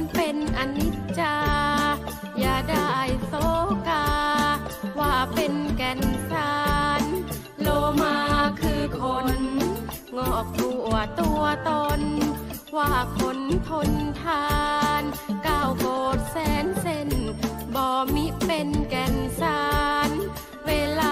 นิจจา อย่าได้โศกา ว่าเป็นแก่นสาร โลมาคือคน งอกทั่วตัวตน ว่าคนทนทานก้าวโกดแสนเส้นบ่มิเป็นแก่นสาร เวลา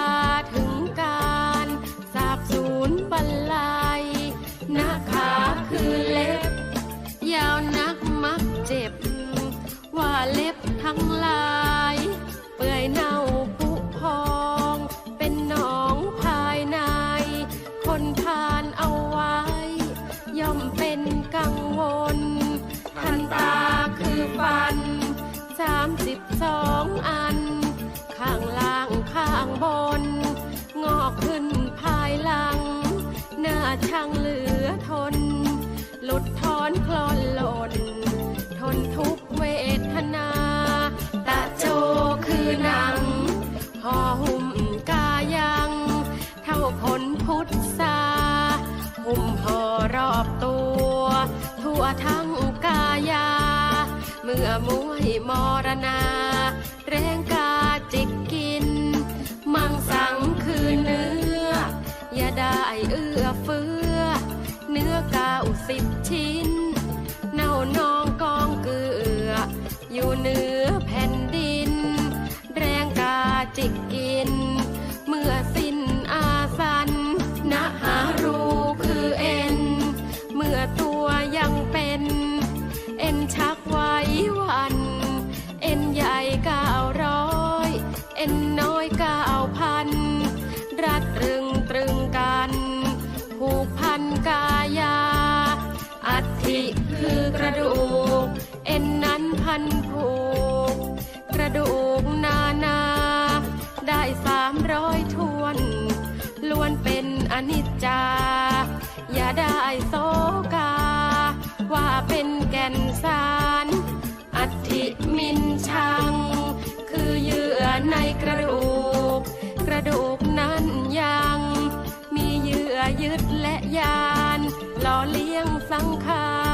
ช่างเหลือทน หลุดทอนคลอนหล่น ทนทุกเวทนา ตะโจคือหนังห่อหุ้มกายัง เท่าผลพุทธาหุ้มห่อรอบตัว ทั่วทั้งกายา เมื่อมวยมรณา ก้ นอนิจจา อย่าได้โศกา ว่าเป็นแก่นสารอัติมินชัง คือเยื่อในกระดูก กระดูกนั้นยัง มีเยื่อยึดและยานหล่อเลี้ยงสังขาร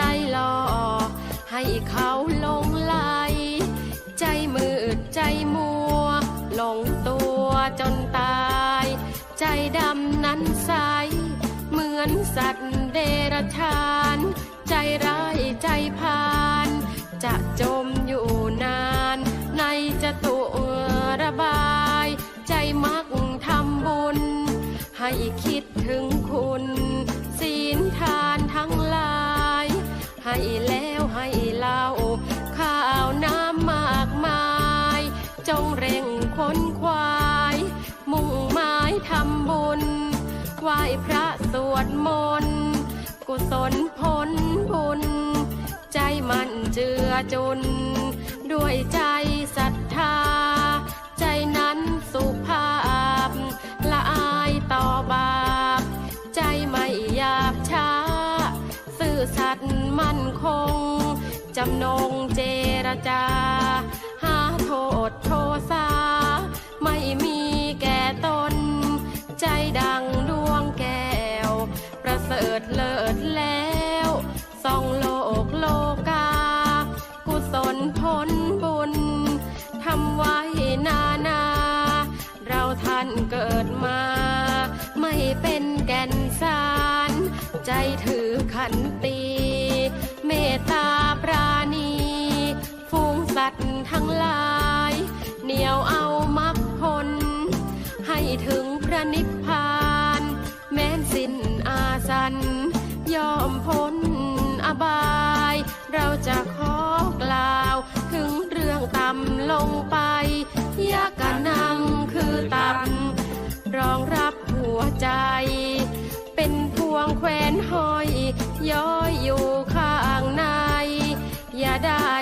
ใจหลอให้เขาลงไหลใจมืดใจมัวหลงตัวจนตาย ใจดำนั้นใส เหมือนสัตว์เดรัจฉาน ใจร้ายใจพาน จะจมอยู่นาน ในจะตุระบาย ใจมักทำบุญ ให้คิดถึง ให้แล้วให้เล่าข้าวน้ำมากมาย จงเร่งค้นควาย มุ่งหมายทำบุญไหว้พระสวดมนต์กุศลผลบุญ ใจมันเจือจุน ด้วยใจศรัทธา ใจนั้นสุภ คง จำนงเจรจา หาโทษโทษาไม่มีแก่ตน ใจดังดวงแก้ว ประเสริฐเลิศแล้วส่องโลกโลกา กุศลผลบุญทำไว้นานา เราท่านเกิดมา ไม่เป็นแก่นสาร ใจถือขันตีเม ตาปราณีฟูงสัตว์ทั้งหลาย เหนียวเอามักผล ให้ถึงพระนิพพาน แม้นสิ้นอาสัน ยอมพ้นอบาย เราจะขอกล่าว ถึงเรื่องตำลงไปยากะนังคือตับรองรับหัวใจ เป็นพวงแขวนห้อยย้อ ได้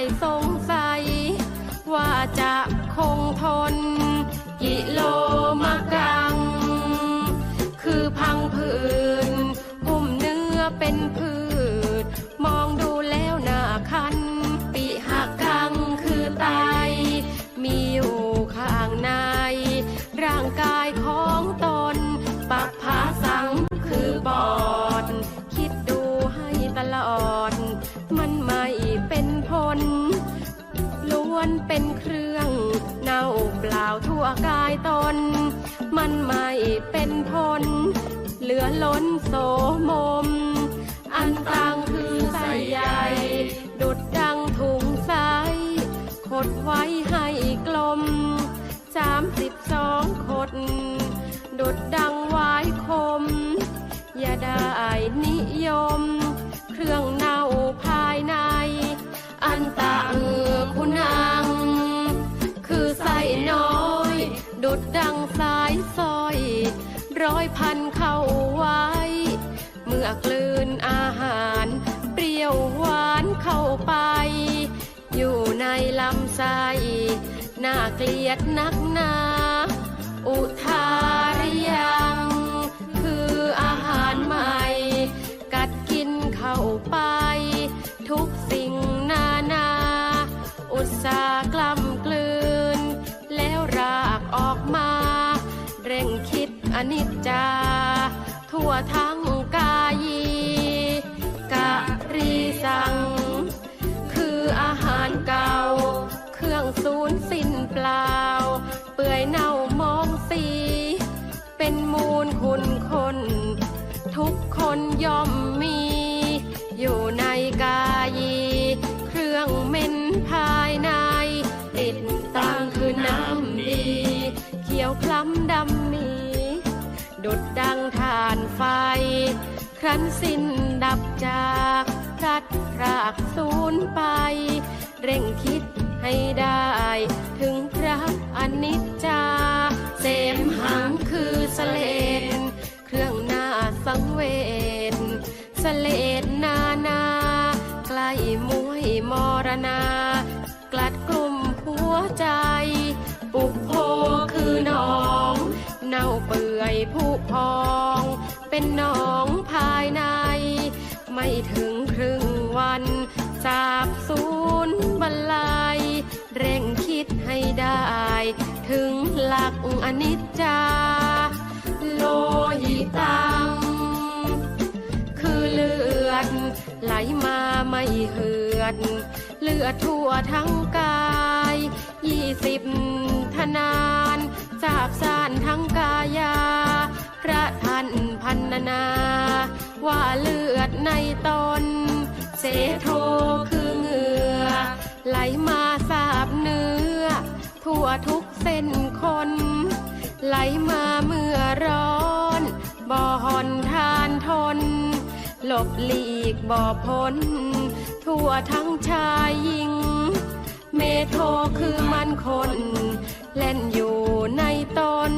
เป็นเครื่องเน่าเปล่าทั่วกายตน มันไม่เป็นผลเหลือล้นโสมม อันตังคือใส่ใหญ่ดุดดังถุงใสขดไว้ให้กลมสามสิบสองขดดุดดังไว้คม อย่าได้นิยม ลำไส้น่าเกลียดนักหนาอุทารยัง คืออาหารใหม่ กัดกินเข้าไป ทุกสิ่งนานา อุตสาหกล้ำกลืน แล้วรากออกมา เร่งคิดอนิจจา ทั่วทั้ง สูญสิ้นเปล่า เปื่อยเน่ามองสี เป็นมูลคุณคน ทุกคนย่อมมี อยู่ในกายี เครื่องเม็นภายใน ติดตั้งคือน้ำดี เขียวคล้ำดำมี ดุดดังทานไฟ ครั้นสิ้นดับจากพลัดพรากสูญไป เร่งคิด ให้ได้ ถึงพระอนิจจา เสมหังคือสเลดเครื่องหน้าสังเวชสเลดนานา ใกล้มวยมรณา กลัดกลุ่มหัวใจ ปุกโพคือหนอง เน่าเปื่อยผุพอง เป็นหนองภายใน ไม่ถึงครึ่งวันสาบ เร่งคิดให้ได้ ถึงหลักอนิจจา โลหิตัง คือเลือด ไหลมาไม่เหือด เลือดทั่วทั้งกาย ยี่สิบทนานสาบสานทั้งกายา พระท่านพันนา ว่าเลือดในตน เสโทคือเหงื่อไหลมา ทุกเส้นคน ไหลมาเมื่อร้อนบ่หอนทานทน หลบหลีกบ่พ้น ทั่วทั้งชายหญิง เมโทคือมันคน เล่นอยู่ในตน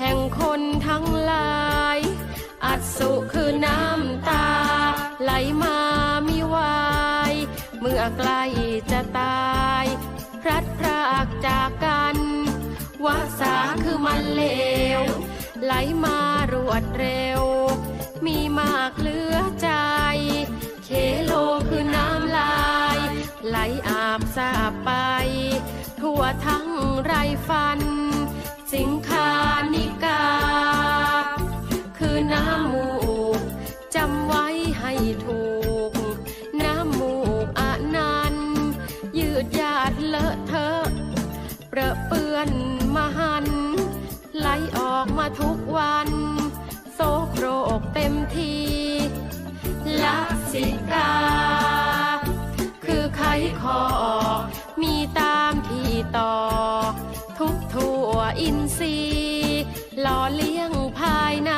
แห่งคนทั้งหลาย อัศสุคือน้ำตา ไหลมามิวาย เมื่อใกล้จะตายากจากกัน วาสาคือมันเลว ไหลมารวดเร็ว มีมากเหลือใจ เคโลคือน้ำลาย ไหลอาบสาบไป ทั่วทั้งไรฟัน สิงคานิกา คือน้ำมูกจำไว้ให้ถูก น้ำมูกอนันยืดยาดเลอะเทอะ เปรอะเปื้อนมหัน ไหลออกมาทุกวัน โซโครกเต็มทีลักสิกา คือไขคอมีตามที่ต่อ ทุกทั่วอินทรีย์หล่อเลี้ยงภายใน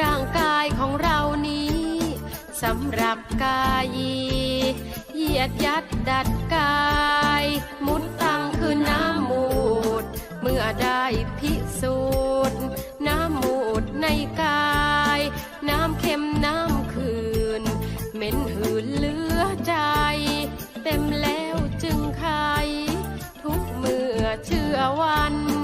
ร่างกายของเรานี้สำหรับกายี เหยียดยัดดัดกาย มุดต งคืออได้พิสูจน์น้ำมูดในกาย น้ำเค็มน้ำคืน เหม็นหืนเหลือใจ เต็มแล้วจึงใครทุกเมื่อเชื่อวัน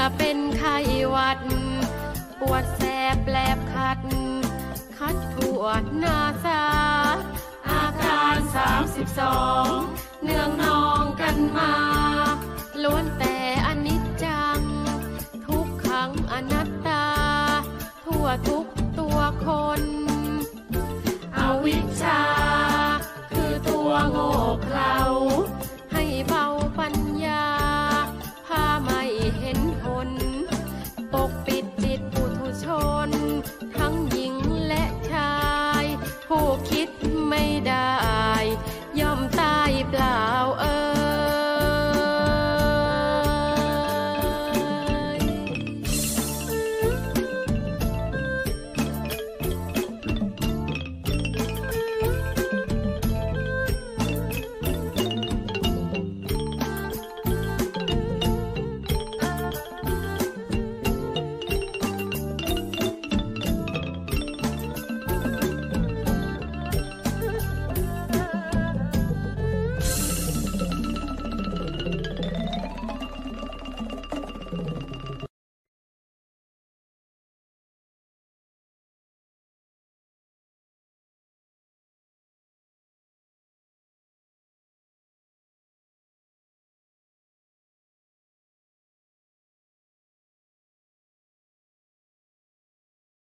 อเป็นไข้หวัด ปวดแสบแปลบคัด คัดปวดหน้าซาอาการ 32 เนื่องนองกันมา ล้วนแต่อนิจจัง ทุกขังอนัตตา ทั่วทุก